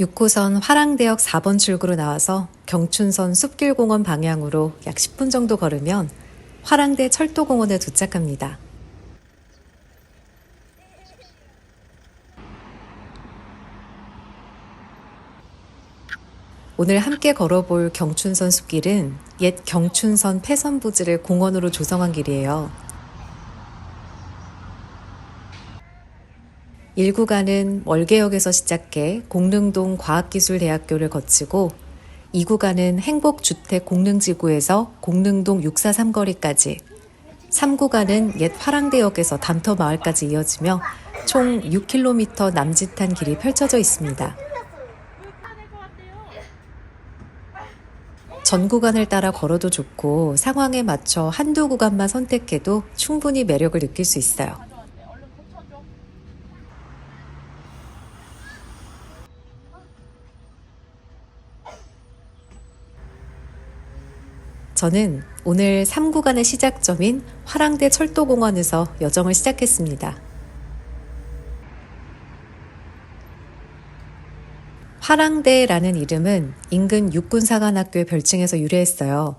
6호선 화랑대역 4번 출구로 나와서 경춘선 숲길공원 방향으로 약 10분 정도 걸으면 화랑대 철도공원에 도착합니다. 오늘 함께 걸어볼 경춘선 숲길은 옛 경춘선 폐선 부지를 공원으로 조성한 길이에요. 1구간은 월계역에서 시작해 공릉동 과학기술대학교를 거치고 2구간은 행복주택 공릉지구에서 공릉동 643거리까지 3구간은 옛 화랑대역에서 담터마을까지 이어지며 총 6km 남짓한 길이 펼쳐져 있습니다. 전 구간을 따라 걸어도 좋고 상황에 맞춰 한두 구간만 선택해도 충분히 매력을 느낄 수 있어요. 저는 오늘 3구간의 시작점인 화랑대 철도공원에서 여정을 시작했습니다. 화랑대라는 이름은 인근 육군사관학교의 별칭에서 유래했어요.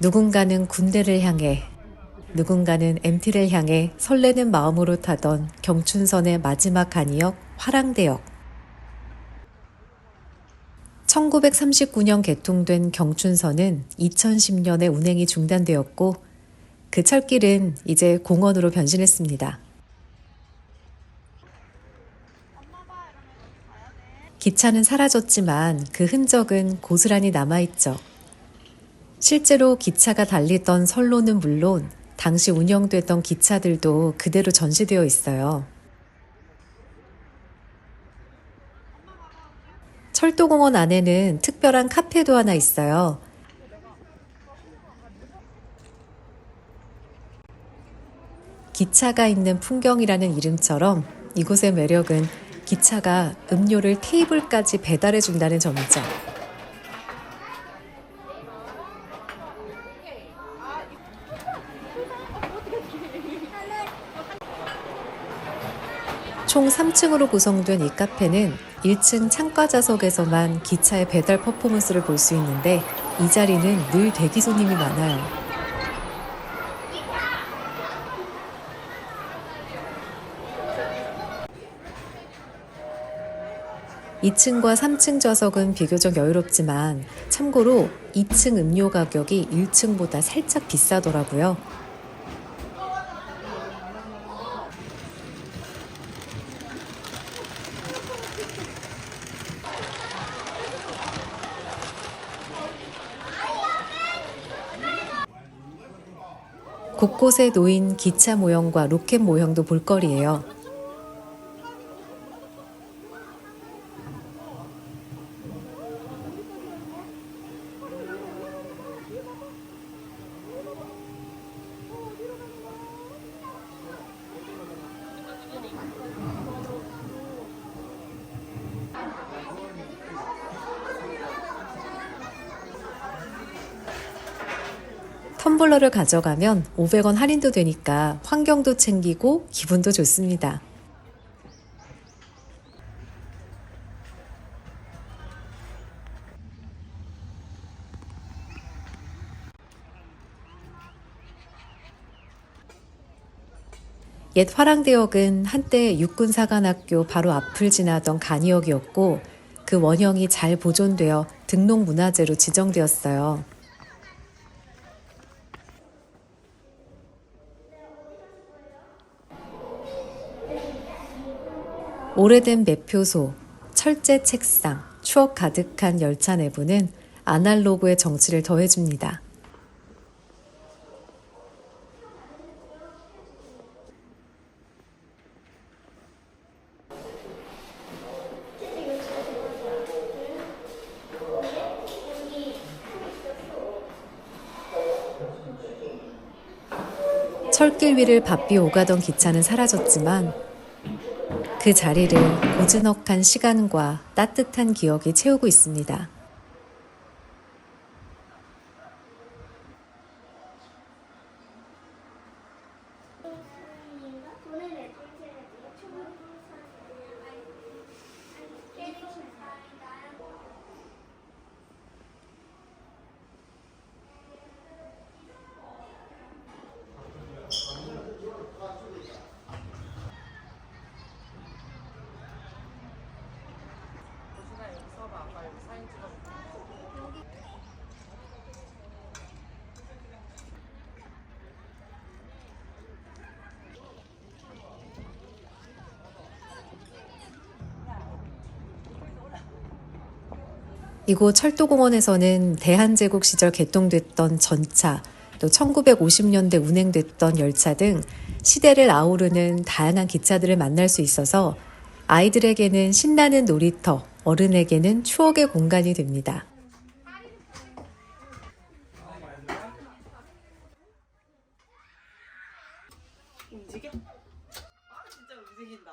누군가는 군대를 향해 누군가는 MT를 향해 설레는 마음으로 타던 경춘선의 마지막 간이역 화랑대역. 1939년 개통된 경춘선은 2010년에 운행이 중단되었고 그 철길은 이제 공원으로 변신했습니다. 기차는 사라졌지만 그 흔적은 고스란히 남아있죠. 실제로 기차가 달리던 선로는 물론 당시 운영됐던 기차들도 그대로 전시되어 있어요. 철도공원 안에는 특별한 카페도 하나 있어요. 기차가 있는 풍경이라는 이름처럼 이곳의 매력은 기차가 음료를 테이블까지 배달해 준다는 점이죠. 총 3층으로 구성된 이 카페는 1층 창가 좌석에서만 기차의 배달 퍼포먼스를 볼 수 있는데 이 자리는 늘 대기 손님이 많아요. (2층과 3층) 좌석은 비교적 여유롭지만 참고로 2층 음료 가격이 1층보다 살짝 비싸더라고요. 곳곳에 놓인 기차 모형과 로켓 모형도 볼거리예요. 텀블러를 가져가면 500원 할인도 되니까 환경도 챙기고 기분도 좋습니다. 옛 화랑대역은 한때 육군사관학교 바로 앞을 지나던 간이역이었고 그 원형이 잘 보존되어 등록문화재로 지정되었어요. 오래된 매표소, 철제 책상, 추억 가득한 열차 내부는 아날로그의 정취를 더해줍니다. 철길 위를 바삐 오가던 기차는 사라졌지만 그 자리를 고즈넉한 시간과 따뜻한 기억이 채우고 있습니다. 이곳 철도공원에서는 대한제국 시절 개통됐던 전차, 또 1950년대 운행됐던 열차 등 시대를 아우르는 다양한 기차들을 만날 수 있어서 아이들에게는 신나는 놀이터, 어른에게는 추억의 공간이 됩니다. 움직여? 아 진짜 움직인다.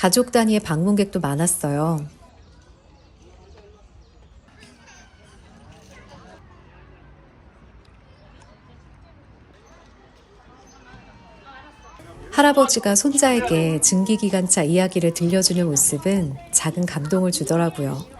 가족 단위의 방문객도 많았어요. 할아버지가 손자에게 증기기관차 이야기를 들려주는 모습은 작은 감동을 주더라고요.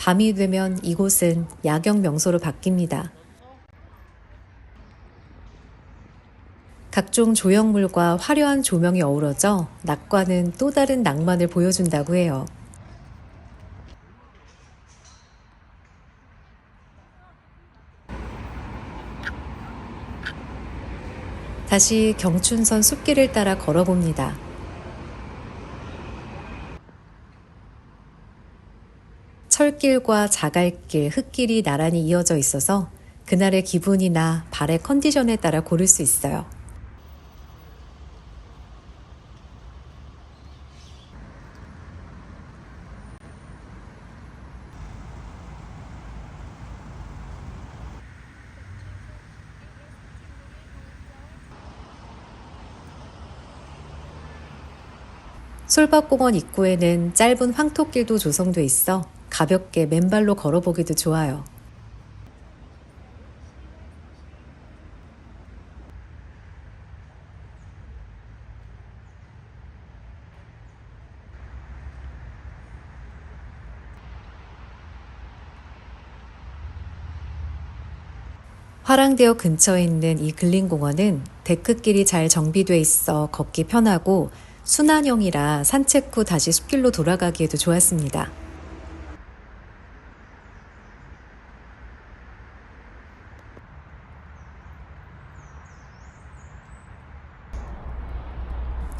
밤이 되면 이곳은 야경 명소로 바뀝니다. 각종 조형물과 화려한 조명이 어우러져 낮과는 또 다른 낭만을 보여준다고 해요. 다시 경춘선 숲길을 따라 걸어봅니다. 철길과 자갈길, 흙길이 나란히 이어져 있어서 그날의 기분이나 발의 컨디션에 따라 고를 수 있어요. 솔밭공원 입구에는 짧은 황토길도 조성돼 있어 가볍게 맨발로 걸어보기도 좋아요. 화랑대역 근처에 있는 이 근린공원은 데크길이 잘 정비돼 있어 걷기 편하고 순환형이라 산책 후 다시 숲길로 돌아가기에도 좋았습니다.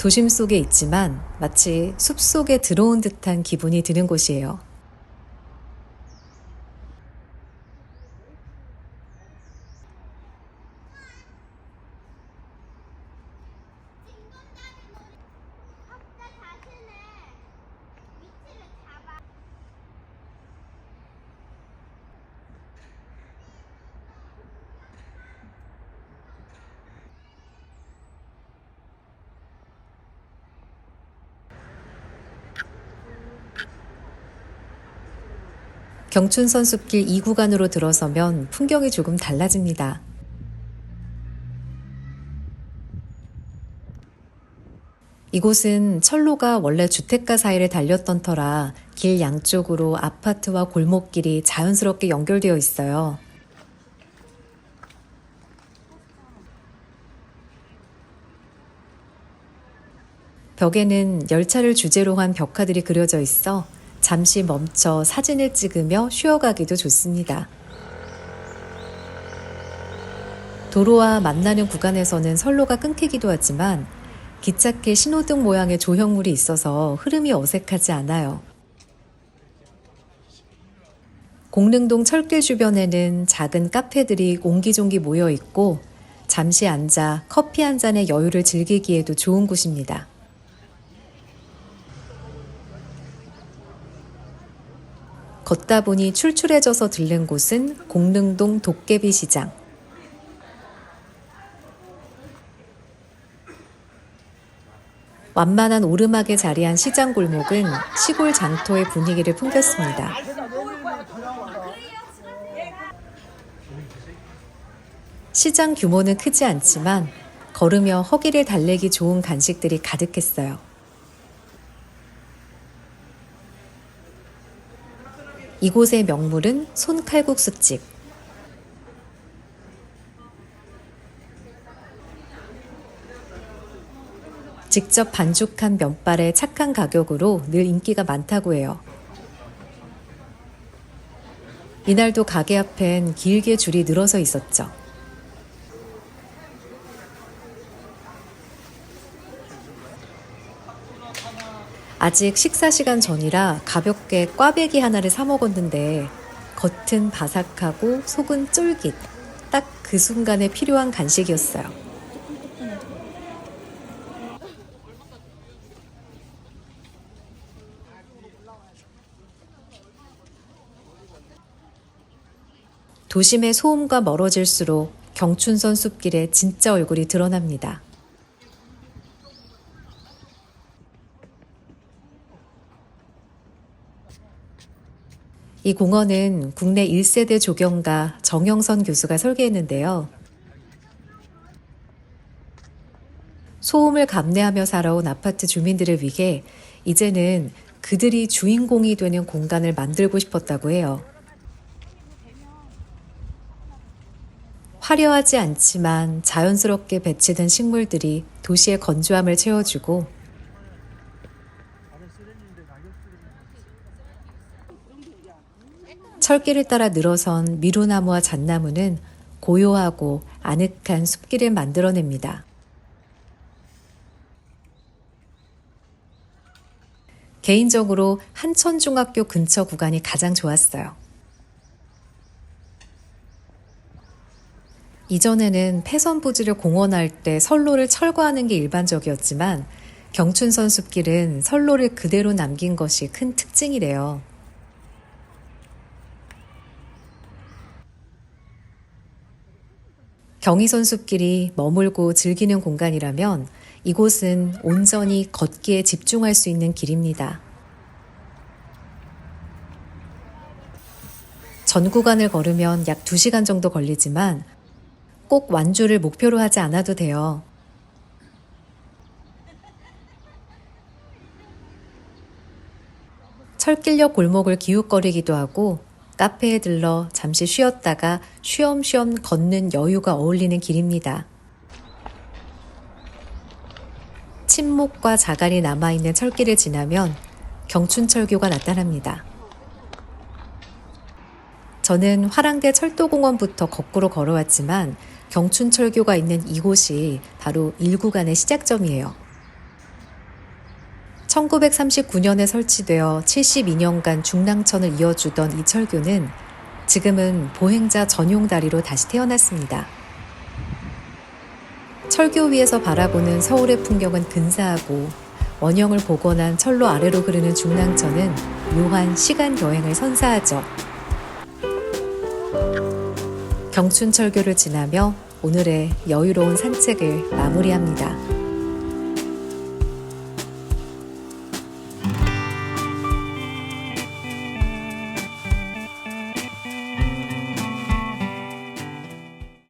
도심 속에 있지만 마치 숲 속에 들어온 듯한 기분이 드는 곳이에요. 경춘선 숲길 2구간으로 들어서면 풍경이 조금 달라집니다. 이곳은 철로가 원래 주택가 사이를 달렸던 터라 길 양쪽으로 아파트와 골목길이 자연스럽게 연결되어 있어요. 벽에는 열차를 주제로 한 벽화들이 그려져 있어 잠시 멈춰 사진을 찍으며 쉬어가기도 좋습니다. 도로와 만나는 구간에서는 선로가 끊기기도 하지만 기찻길 신호등 모양의 조형물이 있어서 흐름이 어색하지 않아요. 공릉동 철길 주변에는 작은 카페들이 옹기종기 모여 있고 잠시 앉아 커피 한 잔의 여유를 즐기기에도 좋은 곳입니다. 걷다 보니 출출해져서 들른 곳은 공릉동 도깨비 시장. 완만한 오르막에 자리한 시장 골목은 시골 장터의 분위기를 풍겼습니다. 시장 규모는 크지 않지만 걸으며 허기를 달래기 좋은 간식들이 가득했어요. 이곳의 명물은 손칼국수집. 직접 반죽한 면발에 착한 가격으로 늘 인기가 많다고 해요. 이날도 가게 앞엔 길게 줄이 늘어서 있었죠. 아직 식사 시간 전이라 가볍게 꽈배기 하나를 사 먹었는데 겉은 바삭하고 속은 쫄깃. 딱 그 순간에 필요한 간식이었어요. 도심의 소음과 멀어질수록 경춘선 숲길의 진짜 얼굴이 드러납니다. 이 공원은 국내 1세대 조경가 정영선 교수가 설계했는데요. 소음을 감내하며 살아온 아파트 주민들을 위해 이제는 그들이 주인공이 되는 공간을 만들고 싶었다고 해요. 화려하지 않지만 자연스럽게 배치된 식물들이 도시의 건조함을 채워주고 철길을 따라 늘어선 미루나무와 잣나무는 고요하고 아늑한 숲길을 만들어냅니다. 개인적으로 한천중학교 근처 구간이 가장 좋았어요. 이전에는 폐선 부지를 공원할 때 선로를 철거하는 게 일반적이었지만 경춘선 숲길은 선로를 그대로 남긴 것이 큰 특징이래요. 경의선 숲길이 머물고 즐기는 공간이라면 이곳은 온전히 걷기에 집중할 수 있는 길입니다. 전 구간을 걸으면 약 2시간 정도 걸리지만 꼭 완주를 목표로 하지 않아도 돼요. 철길역 골목을 기웃거리기도 하고 카페에 들러 잠시 쉬었다가 쉬엄쉬엄 걷는 여유가 어울리는 길입니다. 침묵과 자갈이 남아있는 철길을 지나면 경춘철교가 나타납니다. 저는 화랑대 철도공원부터 거꾸로 걸어왔지만 경춘철교가 있는 이곳이 바로 1구간의 시작점이에요. 1939년에 설치되어 72년간 중랑천을 이어주던 이 철교는 지금은 보행자 전용 다리로 다시 태어났습니다. 철교 위에서 바라보는 서울의 풍경은 근사하고 원형을 복원한 철로 아래로 흐르는 중랑천은 묘한 시간 여행을 선사하죠. 경춘철교를 지나며 오늘의 여유로운 산책을 마무리합니다.